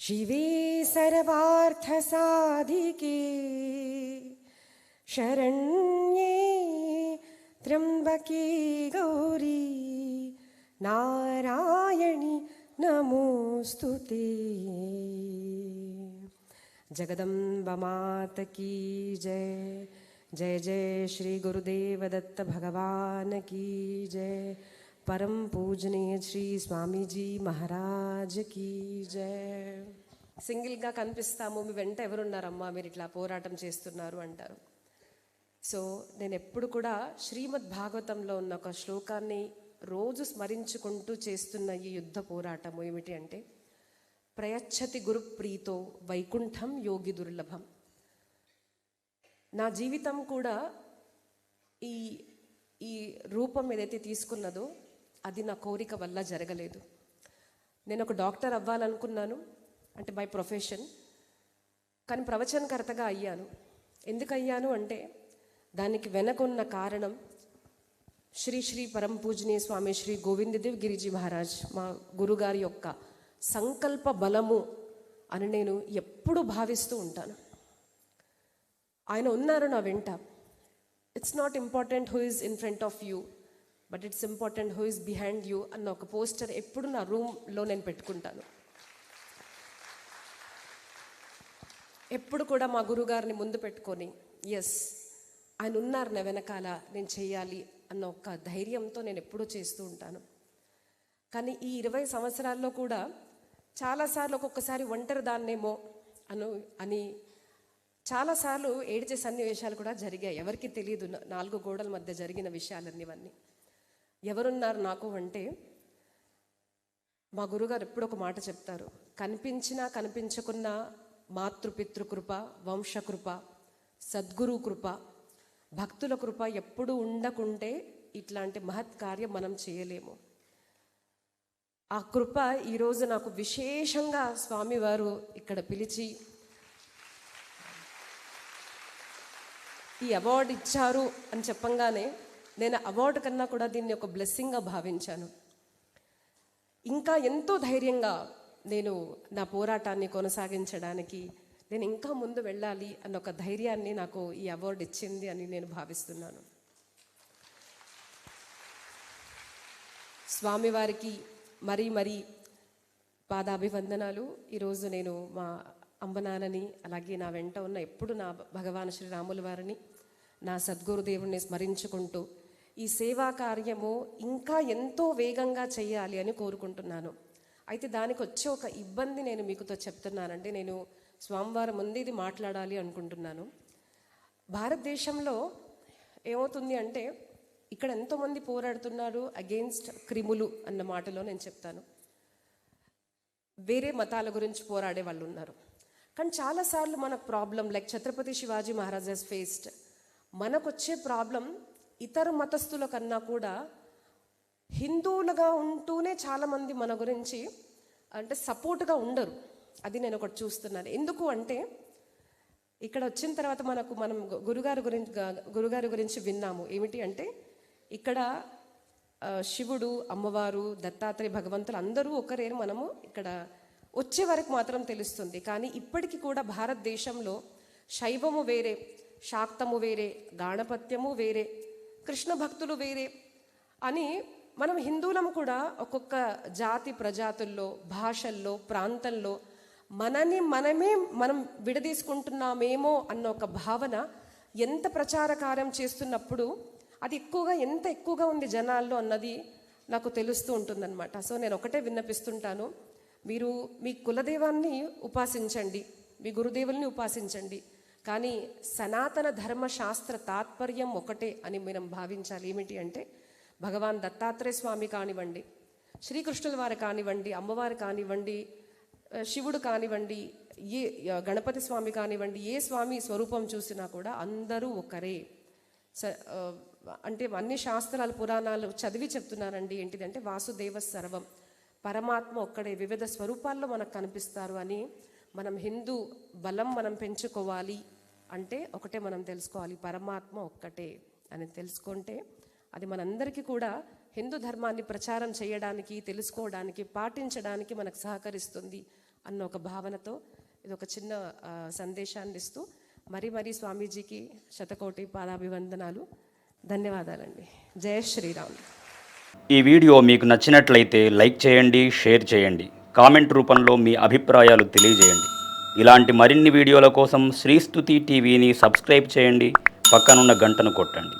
शिवे सर्वार्थसाधिके। शरण्ये त्र्यम्बके गौरी। नारायणि नमोऽस्तु ते। जगदम्ब मात की जय। जय जय श्री गुरुदेव दत्त भगवान की जय। परम पूजनीय శ్రీ స్వామీజీ మహారాజ్ కీ జయ సింగిల్గా కనిపిస్తాము మీ వెంట ఎవరున్నారమ్మా మీరు ఇట్లా పోరాటం చేస్తున్నారు అంటారు సో నేను ఎప్పుడు కూడా శ్రీమద్ భాగవతంలో ఉన్న ఒక శ్లోకాన్ని రోజు స్మరించుకుంటూ చేస్తున్న ఈ యుద్ధ పోరాటము ఏమిటి అంటే ప్రయచ్చతి గురు ప్రీతో వైకుంఠం యోగి దుర్లభం నా జీవితం కూడా ఈ ఈ రూపం ఏదైతే తీసుకున్నదో అది నా కోరిక వల్ల జరగలేదు. నేను ఒక డాక్టర్ అవ్వాలనుకున్నాను అంటే బై ప్రొఫెషన్ కానీ ప్రవచనకర్తగా అయ్యాను. ఎందుకు అయ్యాను అంటే దానికి వెనకున్న కారణం శ్రీ శ్రీ పరం పూజనీయ స్వామి శ్రీ గోవిందదేవ్ గిరిజీ మహారాజ్ మా గురుగారి యొక్క సంకల్ప బలము అని నేను ఎప్పుడు భావిస్తూ ఉంటాను. ఆయన ఉన్నారు నా వెంట. It's not important who is in front of you but it's important who is behind you అన్న ఒక పోస్టర్ ఎప్పుడు నా రూమ్లో నేను పెట్టుకుంటాను. ఎప్పుడు కూడా మా గురుగారిని ముందు పెట్టుకొని ఎస్ ఆయన ఉన్నారు నా వెనకాల నేను చేయాలి అన్న ఒక ధైర్యంతో నేను ఎప్పుడూ చేస్తూ ఉంటాను. కానీ ఈ ఇరవై సంవత్సరాల్లో కూడా చాలాసార్లు ఒక్కొక్కసారి ఒంటరి దాన్నేమో అను అని చాలాసార్లు ఏడ్చే సన్నివేశాలు కూడా జరిగాయి. ఎవరికి తెలియదు నాలుగు గోడల మధ్య జరిగిన విషయాలన్నీ ఇవన్నీ. ఎవరున్నారు నాకు అంటే మా గురుగారు ఎప్పుడు ఒక మాట చెప్తారు. కనిపించినా కనిపించకున్నా మాతృపితృ కృప వంశకృప సద్గురు కృప భక్తుల కృప ఎప్పుడు ఉండకుంటే ఇట్లాంటి మహత్ కార్యం మనం చేయలేము. ఆ కృప ఈరోజు నాకు విశేషంగా స్వామివారు ఇక్కడ పిలిచి ఈ అవార్డు ఇచ్చారు అని చెప్పంగానే నేను అవార్డు కన్నా కూడా దీన్ని ఒక బ్లెస్సింగ్గా భావించాను. ఇంకా ఎంతో ధైర్యంగా నేను నా పోరాటాన్ని కొనసాగించడానికి నేను ఇంకా ముందు వెళ్ళాలి అన్న ఒక ధైర్యాన్ని నాకు ఈ అవార్డు ఇచ్చింది అని నేను భావిస్తున్నాను. స్వామివారికి మరీ మరీ పాదాభివందనాలు. ఈరోజు నేను మా అంబనాన్నని అలాగే నా వెంట ఉన్న ఎప్పుడు నా భగవాన్ శ్రీరాముల వారిని నా సద్గురుదేవుని స్మరించుకుంటూ ఈ సేవా కార్యము ఇంకా ఎంతో వేగంగా చేయాలి అని కోరుకుంటున్నాను. అయితే దానికి వచ్చే ఒక ఇబ్బంది నేను మీకుతో చెప్తున్నానంటే నేను స్వామివారం ముందు ఇది మాట్లాడాలి అనుకుంటున్నాను. భారతదేశంలో ఏమవుతుంది అంటే ఇక్కడ ఎంతోమంది పోరాడుతున్నారు అగెయిన్స్ట్ క్రిములు అన్న మాటలో నేను చెప్తాను. వేరే మతాల గురించి పోరాడే వాళ్ళు ఉన్నారు. కానీ చాలాసార్లు మనకు problem like Chhatrapati Shivaji Maharaja's faced మనకు వచ్చే ప్రాబ్లం ఇతర మతస్థుల కన్నా కూడా హిందువులుగా ఉంటూనే చాలామంది మన గురించి అంటే సపోర్ట్గా ఉండరు. అది నేను ఒకటి చూస్తున్నాను. ఎందుకు అంటే ఇక్కడ వచ్చిన తర్వాత మనకు మనం గురుగారి గురుగారు గురించి గురుగారి గురించి విన్నాము. ఏమిటి అంటే ఇక్కడ శివుడు అమ్మవారు దత్తాత్రేయ భగవంతులు అందరూ ఒకరే మనము ఇక్కడ వచ్చే వరకు మాత్రం తెలుస్తుంది. కానీ ఇప్పటికీ కూడా భారతదేశంలో శైవము వేరే శాక్తము వేరే గాణపత్యము వేరే కృష్ణ భక్తులు వేరే అని మనం హిందువులం కూడా ఒక్కొక్క జాతి ప్రజాతుల్లో భాషల్లో ప్రాంతంలో మనని మనమే మనం విడదీసుకుంటున్నామేమో అన్న ఒక భావన ఎంత ప్రచార కార్యం చేస్తున్నప్పుడు అది ఎక్కువగా ఎంత ఎక్కువగా ఉంది జనాల్లో అన్నది నాకు తెలుస్తూ ఉంటుందన్నమాట. సో నేను ఒకటే విన్నపిస్తుంటాను. మీరు మీ కులదైవాన్ని ఉపాసించండి. మీ గురుదేవుల్ని ఉపాసించండి. కానీ సనాతన ధర్మ శాస్త్ర తాత్పర్యం ఒకటే అని మనం భావించాలి. ఏమిటి అంటే భగవాన్ దత్తాత్రేయ స్వామి కానివ్వండి శ్రీకృష్ణుల వారు కానివ్వండి అమ్మవారు కానివ్వండి శివుడు కానివ్వండి ఏ గణపతి స్వామి కానివ్వండి ఏ స్వామి స్వరూపం చూసినా కూడా అందరూ ఒకరే. స అంటే అన్ని శాస్త్రాలు పురాణాలు చదివి చెప్తున్నారండి. ఏంటిదంటే వాసుదేవ సర్వం. పరమాత్మ ఒక్కడే. వివిధ స్వరూపాల్లో మనకు కనిపిస్తారు అని మనం హిందూ బలం మనం పెంచుకోవాలి. అంటే ఒకటే మనం తెలుసుకోవాలి పరమాత్మ ఒక్కటే అని తెలుసుకుంటే అది మనందరికీ కూడా హిందూ ధర్మాన్ని ప్రచారం చేయడానికి తెలుసుకోవడానికి పాటించడానికి మనకు సహకరిస్తుంది అన్న ఒక భావనతో ఇది ఒక చిన్న సందేశాన్ని ఇస్తూ మరీ మరీ స్వామీజీకి శతకోటి పాదాభివందనాలు. ధన్యవాదాలండి. జయ శ్రీరామ్. ఈ వీడియో మీకు నచ్చినట్లయితే లైక్ చేయండి షేర్ చేయండి. కామెంట్ రూపంలో మీ అభిప్రాయాలు తెలియజేయండి. ఇలాంటి మరిన్ని వీడియోల కోసం శ్రీస్తుతి టీవీని సబ్స్క్రైబ్ చేయండి. పక్కనున్న గంటను కొట్టండి.